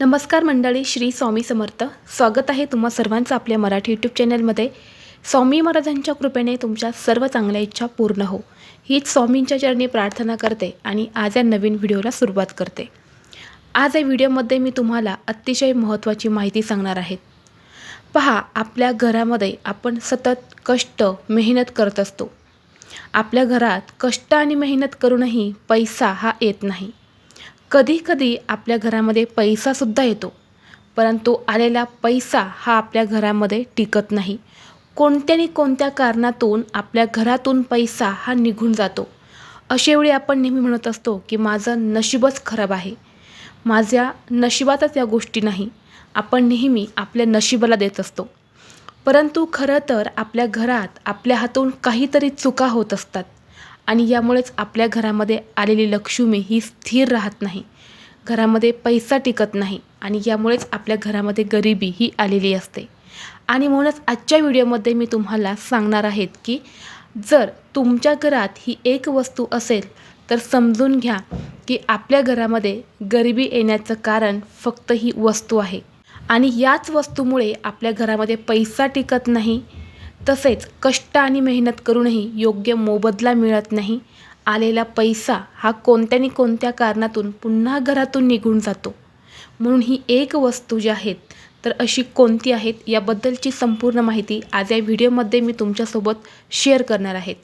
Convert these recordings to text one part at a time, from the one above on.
नमस्कार मंडळी श्री स्वामी समर्थ. स्वागत आहे तुम्हा सर्वांचं आपल्या मराठी यूट्यूब चॅनलमध्ये स्वामी महाराजांच्या कृपेने तुमच्या सर्व चांगल्या इच्छा पूर्ण हो. हीच स्वामींच्या चरणी प्रार्थना करते आणि आज या नवीन व्हिडिओला सुरुवात करते. आज या व्हिडिओमध्ये मी तुम्हाला अतिशय महत्त्वाची माहिती सांगणार आहेत पहा आपल्या घरामध्ये आपण सतत कष्ट मेहनत करत असतो. आपल्या घरात कष्ट आणि मेहनत करूनही पैसा हा येत नाही. कधीकधी आपल्या घरामध्ये पैसासुद्धा येतो परंतु आलेला पैसा हा आपल्या घरामध्ये टिकत नाही. कोणत्या कोणत्या कारणातून आपल्या घरातून पैसा हा निघून जातो? अशावेळी आपण नेहमी म्हणत असतो की माझं नशीबच खराब आहे. माझ्या नशिबातच या गोष्टी नाही. आपण नेहमी आपल्या नशिबाला देत असतो. परंतु खरं तर आपल्या घरात आपल्या हातून काहीतरी चुका होत असतात. आणि यामुळेच आपल्या घरामध्ये आलेली लक्ष्मी ही स्थिर राहत नाही. घरामध्ये पैसा टिकत नाही आणि यामुळेच आपल्या घरामध्ये गरिबी ही आलेली असते. आणि म्हणूनच आजच्या व्हिडिओमध्ये मी तुम्हाला सांगणार आहेत की जर तुमच्या घरात ही एक वस्तू असेल तर समजून घ्या की आपल्या घरामध्ये गरिबी येण्याचं कारण फक्त ही वस्तू आहे. आणि याच वस्तूमुळे आपल्या घरामध्ये पैसा टिकत नाही तसेच कष्ट आणि मेहनत करूनही योग्य मोबदला मिळत नाही. आलेला पैसा हा कोणत्या आणि कोणत्या कारणातून पुन्हा घरातून निघून जातो. म्हणून ही एक वस्तू जी आहेत तर अशी कोणती आहेत याबद्दलची संपूर्ण माहिती आज या व्हिडिओमध्ये मी तुमच्यासोबत शेअर करणार आहेत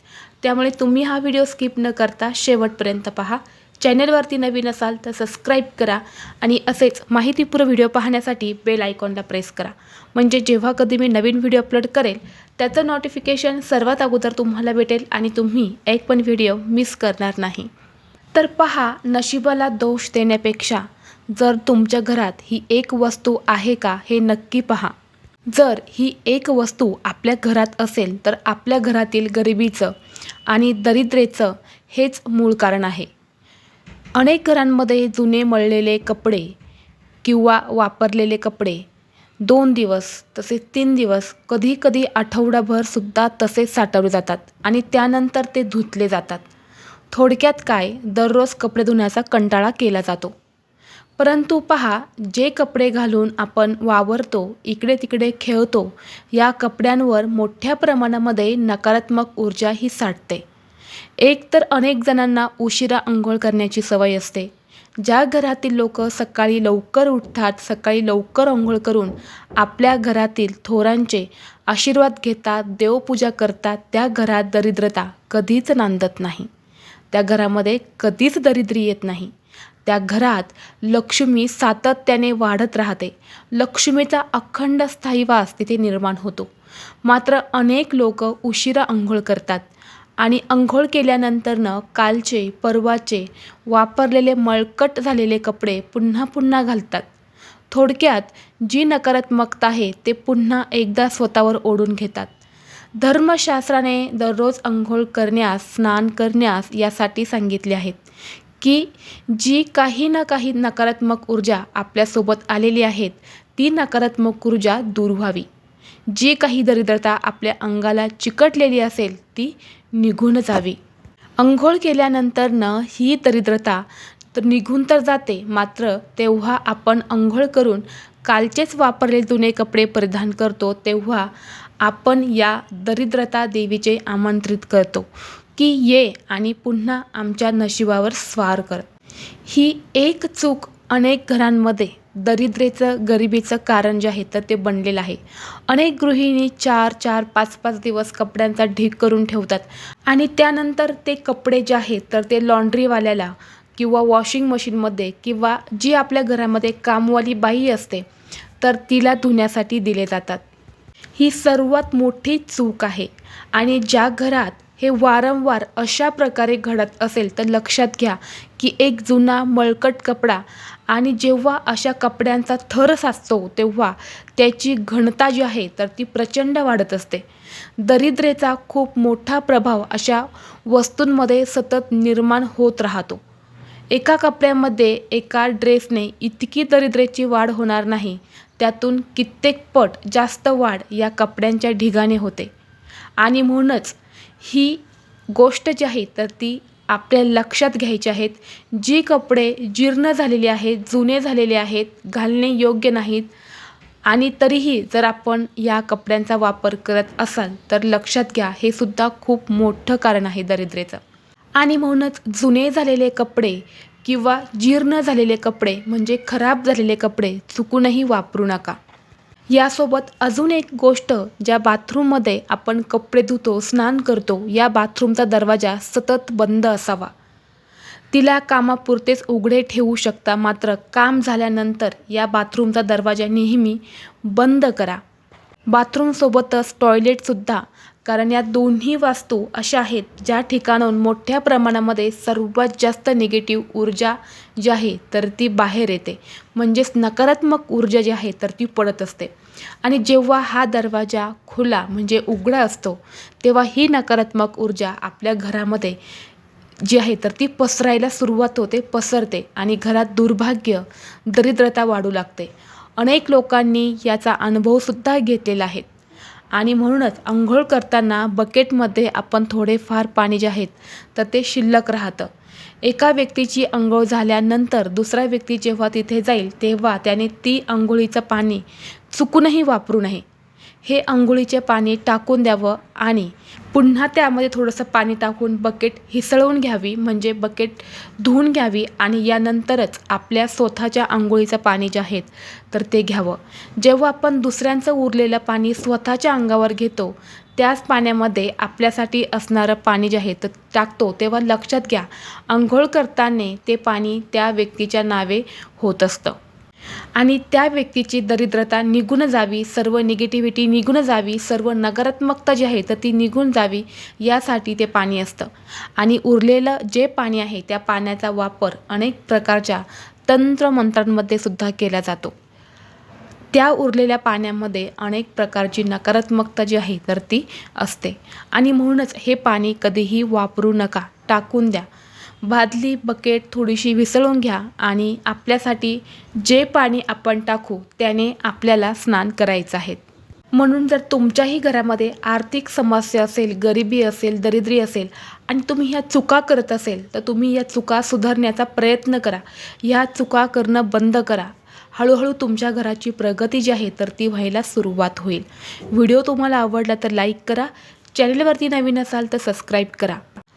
त्यामुळे तुम्ही हा व्हिडिओ स्किप न करता शेवटपर्यंत पहा. चॅनलवरती नवीन असाल तर सबस्क्राईब करा आणि असेच माहितीपूर्ण व्हिडिओ पाहण्यासाठी बेल आयकॉनला प्रेस करा. म्हणजे जेव्हा कधी मी नवीन व्हिडिओ अपलोड करेल त्याचं नोटिफिकेशन सर्वात अगोदर तुम्हाला भेटेल आणि तुम्ही एक पण व्हिडिओ मिस करणार नाही. तर पहा नशिबाला दोष देण्यापेक्षा जर तुमच्या घरात ही एक वस्तू आहे का हे नक्की पहा. जर ही एक वस्तू आपल्या घरात असेल तर आपल्या घरातील गरिबीचं आणि दरिद्रेचं हेच मूळ कारण आहे. अनेक घरांमध्ये जुने मळलेले कपडे किंवा वापरलेले कपडे. दोन दिवस तसेच तीन दिवस कधी कधी आठवडाभरसुद्धा तसेच साठवले जातात आणि त्यानंतर ते धुतले जातात. थोडक्यात काय? दररोज कपडे धुण्याचा कंटाळा केला जातो. परंतु पहा जे कपडे घालून आपण वावरतो इकडे तिकडे खेळतो या कपड्यांवर मोठ्या प्रमाणामध्ये नकारात्मक ऊर्जा ही साठते. एक तर अनेक जणांना उशिरा अंघोळ करण्याची सवय असते. ज्या घरातील लोक सकाळी लवकर उठतात सकाळी लवकर अंघोळ करून आपल्या घरातील थोरांचे आशीर्वाद घेतात देवपूजा करतात त्या घरात दरिद्रता कधीच नांदत नाही. त्या घरामध्ये कधीच दरिद्री येत नाही. त्या घरात लक्ष्मी सातत्याने वाढत राहते. लक्ष्मीचा अखंड स्थायी वास तिथे निर्माण होतो. मात्र अनेक लोक उशिरा अंघोळ करतात. आणि अंघोळ केल्यानंतरनं कालचे परवाचे वापरलेले मळकट झालेले कपडे पुन्हा पुन्हा घालतात. थोडक्यात जी नकारात्मकता आहे ते पुन्हा एकदा स्वतःवर ओढून घेतात. धर्मशास्त्राने दररोज अंघोळ करण्यास स्नान करण्यास यासाठी सांगितले आहेत की जी काही ना काही नकारात्मक ऊर्जा आपल्यासोबत आलेली आहेत ती नकारात्मक ऊर्जा दूर व्हावी. जी काही दरिद्रता आपल्या अंगाला चिकटलेली असेल ती निघून जावी. अंघोळ केल्यानंतरनं ही दरिद्रता तर निघून तर जाते मात्र तेव्हा आपण अंघोळ करून कालचेच वापरले जुने कपडे परिधान करतो तेव्हा आपण या दरिद्रता देवीचे आमंत्रित करतो की ये आणि पुन्हा आमच्या नशिबावर स्वार कर. ही एक चूक अनेक घरांमध्ये दरिद्रेचं गरिबीचं कारण जे आहे तर ते बनलेलं आहे. अनेक गृहिणी चार चार पाच पाच दिवस कपड्यांचा ढीक करून ठेवतात. आणि त्यानंतर ते कपडे जे आहेत तर ते लॉन्ड्रीवाल्याला किंवा वॉशिंग मशीनमध्ये किंवा जी आपल्या घरामध्ये कामवाली बाई असते तर तिला धुण्यासाठी दिले जातात. ही सर्वात मोठी चूक आहे. आणि ज्या घरात हे वारंवार अशा प्रकारे घडत असेल तर लक्षात घ्या की एक जुना मळकट कपडा आणि जेव्हा अशा कपड्यांचा थर साचतो तेव्हा त्याची घनता जी आहे तर ती प्रचंड वाढत असते. दरिद्रेचा खूप मोठा प्रभाव अशा वस्तूंमध्ये सतत निर्माण होत राहतो. एका कपड्यामध्ये एका ड्रेसने इतकी दरिद्रेची वाढ होणार नाही त्यातून कित्येक पट जास्त वाढ या कपड्यांच्या ढिगाने होते. आणि म्हणूनच ही गोष्ट जी आहे तर ती आपल्या लक्षात घ्यायची आहेत. जी कपडे जीर्ण झालेली आहेत जुने झालेले आहेत घालणे योग्य नाहीत आणि तरीही जर आपण या कपड्यांचा वापर करत असाल तर लक्षात घ्या हे सुद्धा खूप मोठं कारण आहे दरिद्रेचं. आणि म्हणूनच जुने झालेले कपडे किंवा जीर्ण झालेले कपडे म्हणजे खराब झालेले कपडे चुकूनही वापरू नका. यासोबत अजून एक गोष्ट ज्या बाथरूममध्ये आपण कपडे धुतो स्नान करतो या बाथरूमचा दरवाजा सतत बंद असावा. तिला कामापुरतेच उघडे ठेवू शकता मात्र काम झाल्यानंतर या बाथरूमचा दरवाजा नेहमी बंद करा. बाथरूमसोबतच टॉयलेटसुद्धा कारण या दोन्ही वास्तू अशा आहेत ज्या ठिकाणाहून मोठ्या प्रमाणामध्ये सर्वात जास्त निगेटिव्ह ऊर्जा जी आहे तर ती बाहेर येते. म्हणजेच नकारात्मक ऊर्जा जी आहे तर ती पडत असते. आणि जेव्हा हा दरवाजा खुला म्हणजे उघडा असतो तेव्हा ही नकारात्मक ऊर्जा आपल्या घरामध्ये जी आहे तर ती पसरायला सुरुवात होते पसरते आणि घरात दुर्भाग्य दरिद्रता वाढू लागते. अनेक लोकांनी याचा अनुभवसुद्धा घेतलेला आहे. आणि म्हणूनच अंघोळ करताना बकेटमध्ये आपण थोडेफार पाणी जे आहेत तर ते शिल्लक राहतं. एका व्यक्तीची अंघोळ झाल्यानंतर दुसरा व्यक्ती जेव्हा तिथे जाईल तेव्हा त्याने ती अंघोळीचं पाणी चुकूनही वापरू नये. हे आंघोळीचे पाणी टाकून द्यावं आणि पुन्हा त्यामध्ये थोडंसं पाणी टाकून बकेट हिसळवून घ्यावी म्हणजे बकेट धुवून घ्यावी आणि यानंतरच आपल्या स्वतःच्या आंघोळीचं पाणी जे आहेत तर ते घ्यावं. जेव्हा आपण दुसऱ्यांचं उरलेलं पाणी स्वतःच्या अंगावर घेतो त्याच पाण्यामध्ये आपल्यासाठी असणारं पाणी जे आहे तर टाकतो. तेव्हा लक्षात घ्या आंघोळ करताना ते पाणी त्या व्यक्तीच्या नावे होत असतं. आणि त्या व्यक्तीची दरिद्रता निघून जावी सर्व निगेटिव्हिटी निघून जावी सर्व नकारात्मकता जी आहे तर ती निघून जावी यासाठी ते पाणी असतं. आणि उरलेलं जे पाणी आहे त्या पाण्याचा वापर अनेक प्रकारच्या तंत्रमंत्रांमध्ये सुद्धा केला जातो. त्या उरलेल्या पाण्यामध्ये अनेक प्रकारची नकारात्मकता जी आहे तर ती असते. आणि म्हणूनच हे पाणी कधीही वापरू नका टाकून द्या. बादली बकेट थोडीशी विसळून घ्या आणि आपल्यासाठी जे पाणी आपण टाकू त्याने आपल्याला स्नान करायचं आहे. म्हणून जर तुमच्याही घरामध्ये आर्थिक समस्या असेल गरिबी असेल दरिद्री असेल आणि तुम्ही ह्या चुका करत असेल तर तुम्ही या चुका सुधारण्याचा प्रयत्न करा. ह्या चुका करणं बंद करा. हळूहळू तुमच्या घराची प्रगती जी आहे तर ती व्हायला सुरुवात होईल. व्हिडिओ तुम्हाला आवडला तर लाईक करा. चॅनलवरती नवीन असाल तर सबस्क्राईब करा.